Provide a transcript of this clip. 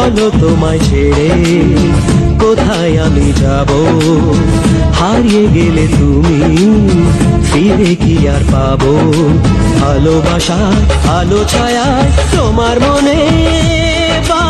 চলো তোমায় ছেড়ে, কোথায় আমি যাব? হারিয়ে গেলে তুমি ফিরে কি আর পাবো? ভালোবাসা, আলো ছায়া তোমার মনে বা